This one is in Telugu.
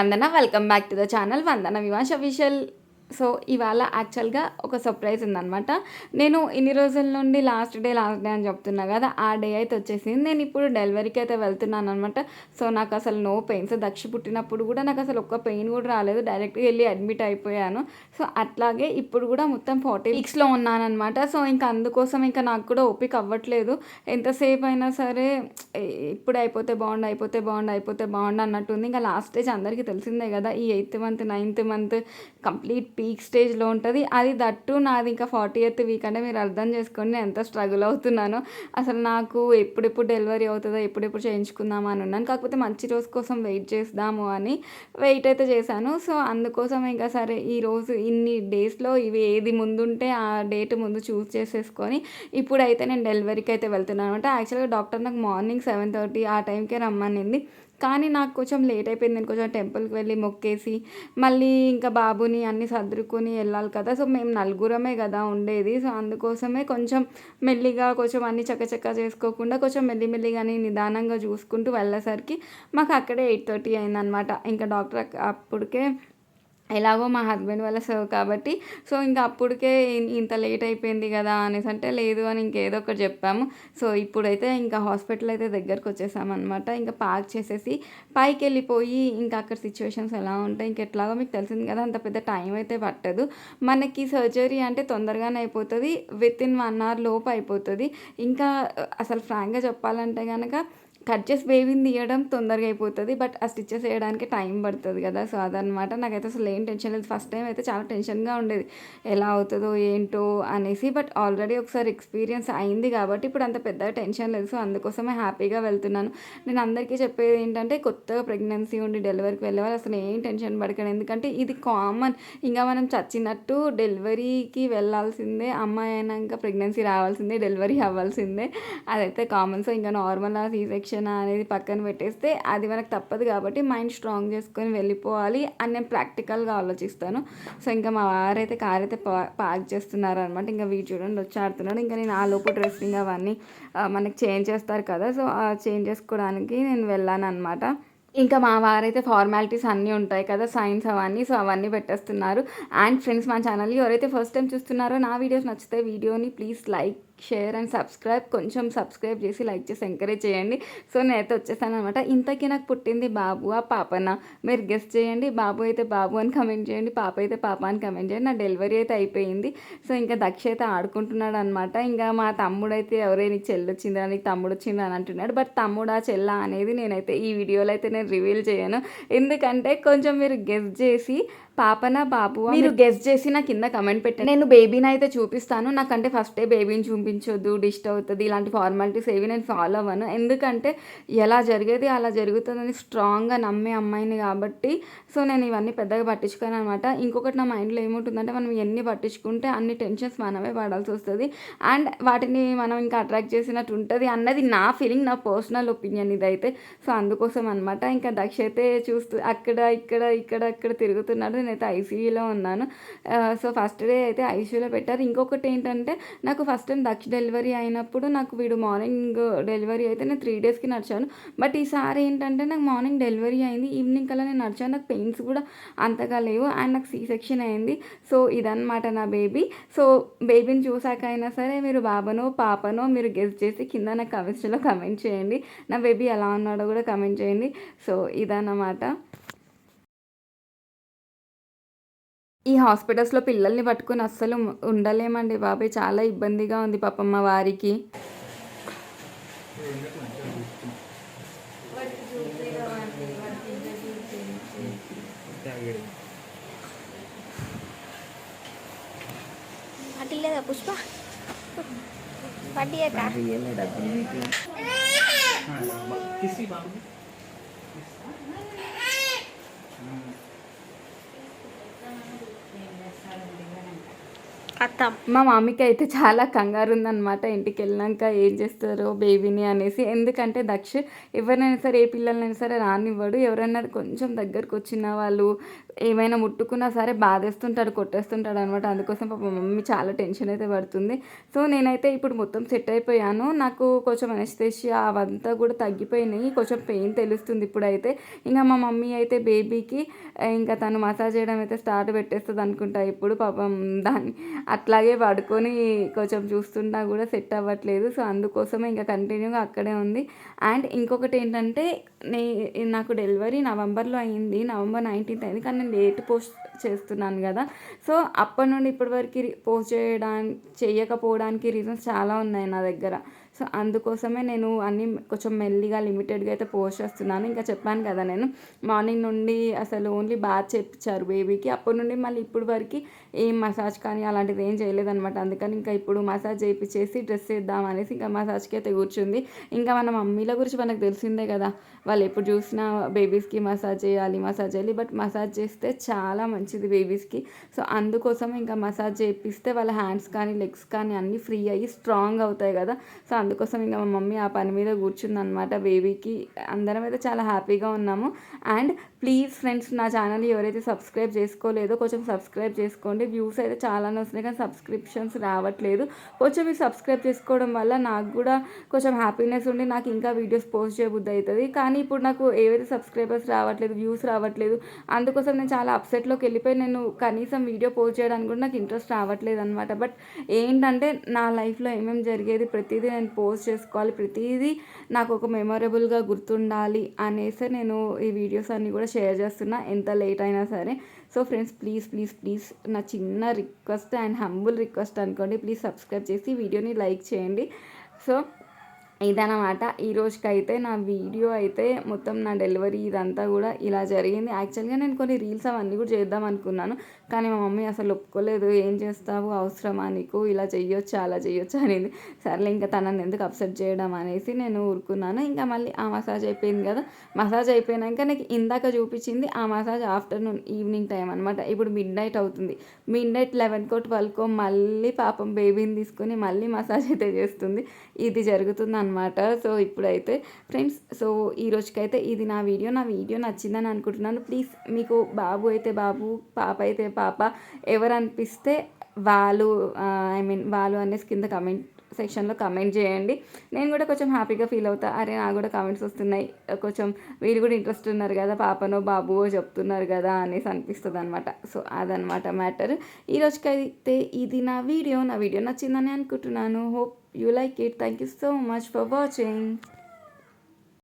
Vandana. Welcome back to the channel Vandana వివాష్ official so ఇవాళ యాక్చువల్గా ఒక సర్ప్రైజ్ ఉందనమాట నేను ఇన్ని రోజుల నుండి లాస్ట్ డే లాస్ట్ డే అని చెప్తున్నా కదా ఆ డే అయితే వచ్చేసింది. నేను ఇప్పుడు డెలివరీకి అయితే వెళ్తున్నాను అనమాట సో నాకు అసలు నో పెయిన్స్ దక్ష పుట్టినప్పుడు కూడా నాకు అసలు ఒక్క పెయిన్ కూడా రాలేదు. డైరెక్ట్గా వెళ్ళి అడ్మిట్ అయిపోయాను. సో అట్లాగే ఇప్పుడు కూడా మొత్తం ఫార్టీ వీక్స్లో ఉన్నానమాట సో ఇంకా అందుకోసం ఇంకా నాకు కూడా ఓపిక అవ్వట్లేదు. ఎంతసేపు అయినా సరే ఇప్పుడు అయిపోతే బాగుండు అయిపోతే బాగుండు అయిపోతే బాగుండు అన్నట్టుంది. ఇంకా లాస్ట్ స్టేజ్ అందరికీ తెలిసిందే కదా ఈ eighth month ninth month complete peak స్టేజ్లో ఉంటుంది. అది దట్టు నాది ఇంకా ఫార్టీ ఎయిత్ వీక్ అంటే మీరు అర్థం చేసుకోండి నేను ఎంత స్ట్రగుల్ అవుతున్నానో అసలు నాకు ఎప్పుడెప్పుడు డెలివరీ అవుతుందో ఎప్పుడెప్పుడు చేయించుకుందామా అని ఉన్నాను. కాకపోతే మంచి రోజు కోసం వెయిట్ చేద్దాము అని వెయిట్ అయితే చేశాను. సో అందుకోసం ఇంకా సరే ఈ రోజు ఇన్ని డేస్లో ఇవి ఏది ముందుంటే ఆ డేట్ ముందు చూస్ చేసేసుకొని ఇప్పుడైతే నేను డెలివరీకి అయితే వెళ్తున్నాను. అనమాట యాక్చువల్గా డాక్టర్ నాకు మార్నింగ్ సెవెన్ థర్టీ ఆ టైంకే రమ్మనింది. కానీ నాకు కొంచెం లేట్ అయిపోయింది. నేను కొంచెం టెంపుల్కి వెళ్ళి మొక్కేసి మళ్ళీ ఇంకా బాబుని అన్ని సర్దుకుని వెళ్ళాలి కదా. సో మేము నలుగురమే కదా ఉండేది. సో అందుకోసమే కొంచెం మెల్లిగా కొంచెం అన్ని చక్కచక్క చేసుకోకుండా కొంచెం మెల్లిమెల్లిగాని నిదానంగా చూసుకుంటూ వెళ్ళేసరికి మాకు అక్కడే ఎయిట్ థర్టీ అయిందనమాట ఇంకా డాక్టర్ అప్పటికే ఎలాగో మా హస్బెండ్ వాళ్ళ సర్వ్ కాబట్టి సో ఇంకా అప్పటికే ఇంత లేట్ అయిపోయింది కదా అనేసి అంటే లేదు అని ఇంకేదో ఒకటి చెప్పాము. సో ఇప్పుడైతే ఇంకా హాస్పిటల్ అయితే దగ్గరకు వచ్చేసామన్నమాట. ఇంకా పార్క్ చేసేసి పైకి వెళ్ళిపోయి ఇంకా అక్కడ సిచ్యువేషన్స్ ఎలా ఉంటాయి ఇంక ఎట్లాగో మీకు తెలిసింది కదా అంత పెద్ద టైం అయితే పట్టదు. మనకి సర్జరీ అంటే తొందరగానే అయిపోతుంది. విత్ ఇన్ వన్ అవర్ లోపు అయిపోతుంది. ఇంకా అసలు ఫ్రాంక్గా చెప్పాలంటే కనుక కట్ చేసి బేబీని తీయడం తొందరగా అయిపోతుంది బట్ ఆ స్టిచ్చెస్ వేయడానికి టైం పడుతుంది కదా. సో అదనమాట నాకైతే అసలు ఏం టెన్షన్ లేదు. ఫస్ట్ టైం అయితే చాలా టెన్షన్గా ఉండేది. ఎలా అవుతుందో ఏంటో అనేసి బట్ ఆల్రెడీ ఒకసారి ఎక్స్పీరియన్స్ అయింది కాబట్టి ఇప్పుడు అంత పెద్ద టెన్షన్ లేదు. సో అందుకోసమే హ్యాపీగా వెళ్తున్నాను. నేను అందరికీ చెప్పేది ఏంటంటే కొత్తగా ప్రెగ్నెన్సీ ఉండి డెలివరీకి వెళ్ళే వాళ్ళు అసలు ఏం టెన్షన్ పడకండి. ఎందుకంటే ఇది కామన్. ఇంకా మనం చచ్చినట్టు డెలివరీకి వెళ్ళాల్సిందే అమ్మాయి అయినాక ప్రెగ్నెన్సీ రావాల్సిందే డెలివరీ అవ్వాల్సిందే. అదైతే కామన్. సో ఇంకా నార్మల్ సీ సెక్షన్ అనేది పక్కన పెట్టేస్తే అది మనకు తప్పదు కాబట్టి మైండ్ స్ట్రాంగ్ చేసుకొని వెళ్ళిపోవాలి అని నేను ప్రాక్టికల్గా ఆలోచిస్తాను. సో ఇంకా మా వారైతే కార్ అయితే పార్క్ చేస్తున్నారు అనమాట ఇంకా వీడియో చూడండి వచ్చి ఆడుతున్నాడు. ఇంకా నేను ఆ లోపు డ్రెస్సింగ్ అవన్నీ మనకి చేంజ్ చేస్తారు కదా. సో ఆ చేంజ్ చేసుకోవడానికి నేను వెళ్ళాను అనమాట ఇంకా మా వారైతే ఫార్మాలిటీస్ అన్నీ ఉంటాయి కదా సైన్స్ అవన్నీ. సో అవన్నీ పెట్టేస్తున్నారు. అండ్ ఫ్రెండ్స్ మా ఛానల్ ఎవరైతే ఫస్ట్ టైం చూస్తున్నారో నా వీడియోస్ నచ్చితే వీడియోని please like share and subscribe కొంచెం సబ్స్క్రైబ్ చేసి లైక్ చేసి ఎంకరేజ్ చేయండి. సో నేనైతే వచ్చేసాను అనమాట. ఇంతకీ నాకు పుట్టింది బాబు ఆ పాపన. మీరు గెస్ట్ చేయండి బాబు అయితే బాబు అని కమెంట్ చేయండి పాప అయితే పాప అని కమెంట్ చేయండి. నా డెలివరీ అయితే అయిపోయింది. సో ఇంకా దక్ష అయితే ఆడుకుంటున్నాడు అనమాట. ఇంకా మా తమ్ముడు అయితే ఎవరైనా నీకు చెల్లి వచ్చిందా నీకు తమ్ముడు వచ్చిందా అని అంటున్నాడు. బట్ తమ్ముడా చెల్ల అనేది నేనైతే ఈ వీడియోలో అయితే నేను రివీల్ చేయను. ఎందుకంటే కొంచెం మీరు గెస్ట్ చేసి పాపనా బాబు మీరు గెస్ట్ చేసి నా కింద కమెంట్ పెట్టండి. నేను బేబీని అయితే చూపిస్తాను. నాకంటే ఫస్టే బేబీని చూపించొద్దు డిస్టర్బ్ అవుతుంది. ఇలాంటి ఫార్మాలిటీస్ ఏవి నేను ఫాలో అవ్వను. ఎందుకంటే ఎలా జరిగేది అలా జరుగుతుందని స్ట్రాంగ్గా నమ్మే అమ్మాయిని కాబట్టి. సో నేను ఇవన్నీ పెద్దగా పట్టించుకోను అనమాట. ఇంకొకటి నా మైండ్లో ఏముంటుందంటే మనం ఎన్ని పట్టించుకుంటే అన్ని టెన్షన్స్ మనమే పడాల్సి వస్తుంది. అండ్ వాటిని మనం ఇంకా అట్రాక్ట్ చేసినట్టు ఉంటుంది అన్నది నా ఫీలింగ్ నా పర్సనల్ ఒపీనియన్ ఇదైతే. సో అందుకోసం అనమాట. ఇంకా దక్ష అయితే చూస్తూ అక్కడ ఇక్కడ ఇక్కడ అక్కడ తిరుగుతున్నాడు. నేనైతే ఐసీయూలో ఉన్నాను. సో ఫస్ట్ డే అయితే ఐసీయూలో పెట్టారు. ఇంకొకటి ఏంటంటే నాకు ఫస్ట్ టైం దక్ష డెలివరీ అయినప్పుడు నాకు వీడు మార్నింగ్ డెలివరీ అయితే నేను త్రీ డేస్కి నడిచాను. బట్ ఈసారి ఏంటంటే నాకు మార్నింగ్ డెలివరీ అయింది. ఈవినింగ్ కల్లా నేను నడిచాను. నాకు పెయిన్స్ కూడా అంతగా లేవు. అండ్ నాకు సీ సెక్షన్ అయింది. సో ఇదన్నమాట నా బేబీ. సో బేబీని చూసాక అయినా సరే మీరు బాబనో పాపనో మీరు గెస్ట్ చేసి కింద నాకు కమెంట్స్లో కమెంట్ చేయండి. నా బేబీ ఎలా ఉన్నాడో కూడా కమెంట్ చేయండి. సో ఇదన్నమాట. ఈ హాస్పిటల్స్లో పిల్లల్ని పట్టుకుని అస్సలు ఉండలేమండి బాబాయ్ చాలా ఇబ్బందిగా ఉంది పాపమ్మ వారికి. పుష్ప? అత్తం మా మమ్మీకి అయితే చాలా కంగారు ఉందన్నమాట ఇంటికి వెళ్ళాక ఏం చేస్తారో బేబీని అనేసి. ఎందుకంటే దక్ష ఎవరినైనా సరే ఏ పిల్లలనైనా సరే రానివ్వడు. ఎవరైనా కొంచెం దగ్గరకు వచ్చిన వాళ్ళు ఏమైనా ముట్టుకున్నా సరే బాధేస్తుంటాడు కొట్టేస్తుంటాడు అనమాట అందుకోసం పాప మమ్మీ చాలా టెన్షన్ అయితే పడుతుంది. సో నేనైతే ఇప్పుడు మొత్తం సెట్ అయిపోయాను. నాకు కొంచెం అనస్థేషియా అవంతా కూడా తగ్గిపోయినాయి. కొంచెం పెయిన్ తెలుస్తుంది ఇప్పుడైతే. ఇంకా మా మమ్మీ అయితే బేబీకి ఇంకా తను మసాజ్ చేయడం అయితే స్టార్ట్ పెట్టేస్తుంది అనుకుంటా ఇప్పుడు పాపం దాన్ని అట్లాగే పడుకొని కొంచెం చూస్తున్నా కూడా సెట్ అవ్వట్లేదు. సో అందుకోసమే ఇంకా కంటిన్యూగా అక్కడే ఉంది. అండ్ ఇంకొకటి ఏంటంటే నే నాకు డెలివరీ నవంబర్లో అయింది. నవంబర్ నైన్టీన్త్ అయింది. కానీ నేను లేట్ పోస్ట్ చేస్తున్నాను కదా. సో అప్పటి నుండి ఇప్పటి వరకు పోస్ట్ చేయడానికి చేయకపోవడానికి రీజన్స్ చాలా ఉన్నాయి నా దగ్గర. సో అందుకోసమే నేను అన్ని కొంచెం మెల్లిగా లిమిటెడ్గా అయితే పోస్ట్ చేస్తున్నాను. ఇంకా చెప్పాను కదా నేను మార్నింగ్ నుండి అసలు ఓన్లీ బాత్ చెప్పించారు బేబీకి. అప్పటి నుండి మళ్ళీ ఇప్పుడు వరకు ఏం మసాజ్ కానీ అలాంటిది ఏం చేయలేదన్నమాట. అందుకని ఇంకా ఇప్పుడు మసాజ్ చేయించేసి డ్రెస్ చేద్దాం అనేసి ఇంకా మసాజ్కి అయితే కూర్చుంది. ఇంకా మన మమ్మీల గురించి మనకు తెలిసిందే కదా వాళ్ళు ఎప్పుడు చూసినా బేబీస్కి మసాజ్ చేయాలి మసాజ్ చేయాలి. బట్ మసాజ్ చేస్తే చాలా మంచిది బేబీస్కి. సో అందుకోసం ఇంకా మసాజ్ చేపిస్తే వాళ్ళ హ్యాండ్స్ కానీ లెగ్స్ కానీ అన్నీ ఫ్రీ అయ్యి స్ట్రాంగ్ అవుతాయి కదా. సో అందుకోసం ఇంకా మా మమ్మీ ఆ పని మీద కూర్చుందనమాట బేబీకి. అందరం అయితే చాలా హ్యాపీగా ఉన్నాము. అండ్ ప్లీజ్ ఫ్రెండ్స్ నా ఛానల్ ఎవరైతే సబ్స్క్రైబ్ చేసుకోలేదో కొంచెం సబ్స్క్రైబ్ చేసుకోండి. వ్యూస్ అయితే చాలానే వస్తున్నాయి కానీ సబ్స్క్రిప్షన్స్ రావట్లేదు. కొంచెం మీరు సబ్స్క్రైబ్ చేసుకోవడం వల్ల నాకు కూడా కొంచెం హ్యాపీనెస్ ఉండి నాకు ఇంకా వీడియోస్ పోస్ట్ చేయబుద్ధి అవుతుంది. కానీ ఇప్పుడు నాకు ఏవైతే సబ్స్క్రైబర్స్ రావట్లేదు వ్యూస్ రావట్లేదు అందుకోసం నేను చాలా అప్సెట్లోకి వెళ్ళిపోయి నేను కనీసం వీడియో పోస్ట్ చేయడానికి కూడా నాకు ఇంట్రెస్ట్ రావట్లేదు అనమాట బట్ ఏంటంటే నా లైఫ్లో ఏమేమి జరిగేది ప్రతిదీ నేను పోస్ట్ చేసుకోవాలి. ప్రతిదీ నాకు ఒక మెమొరబుల్గా గుర్తుండాలి అనేసి నేను ఈ వీడియోస్ అన్నీ కూడా షేర్ చేస్తున్నా. ఎంత లేట్ అయినా సరే. So friends please please please నా చిన్న రిక్వెస్ట్ అండ్ హంబుల్ రిక్వెస్ట్ అనుకోండి. ప్లీజ్ సబ్స్క్రైబ్ చేసి వీడియోని లైక్ చేయండి. సో ఇదనమాట ఈరోజుకైతే నా వీడియో అయితే మొత్తం నా డెలివరీ ఇదంతా కూడా ఇలా జరిగింది. యాక్చువల్గా నేను కొన్ని రీల్స్ అవన్నీ కూడా చేద్దాం అనుకున్నాను. కానీ మా మమ్మీ అసలు ఒప్పుకోలేదు. ఏం చేస్తావు? అవసరమా నీకు? ఇలా చెయ్యొచ్చు? అలా చెయ్యొచ్చు? అనేది. సర్లే ఇంకా తనని ఎందుకు అప్సెట్ చేయడం అనేసి నేను ఊరుకున్నాను. ఇంకా మళ్ళీ ఆ మసాజ్ అయిపోయింది కదా. మసాజ్ అయిపోయినాక నాకు ఇందాక చూపించింది ఆ మసాజ్ ఆఫ్టర్నూన్ ఈవినింగ్ టైం అనమాట ఇప్పుడు మిడ్ నైట్ అవుతుంది మిడ్ నైట్ లెవెన్కో ట్వెల్వ్కో మళ్ళీ పాపం బేబీని తీసుకొని మళ్ళీ మసాజ్ అయితే చేస్తుంది. ఇది జరుగుతుంది అనమాట సో ఇప్పుడైతే ఫ్రెండ్స్ సో ఈ రోజుకైతే ఇది నా వీడియో. నా వీడియో నచ్చిందని అనుకుంటున్నాను. ప్లీజ్ మీకు బాబు అయితే బాబు పాప అయితే పాప ఎవరు అనిపిస్తే వాళ్ళు ఐ మీన్ వాళ్ళు అనేసి కింద కమెంట్ సెక్షన్లో కమెంట్ చేయండి. నేను కూడా కొంచెం హ్యాపీగా ఫీల్ అవుతా. అరే నాకు కూడా కమెంట్స్ వస్తున్నాయి. కొంచెం వీళ్ళు కూడా ఇంట్రెస్ట్ ఉన్నారు కదా పాపనో బాబువో చెప్తున్నారు కదా అనేసి అనిపిస్తుంది అనమాట సో అదనమాట మ్యాటర్. ఈ రోజుకైతే ఇది నా వీడియో. నా వీడియో నచ్చిందని అనుకుంటున్నాను. Hope you like it. Thank you so much for watching.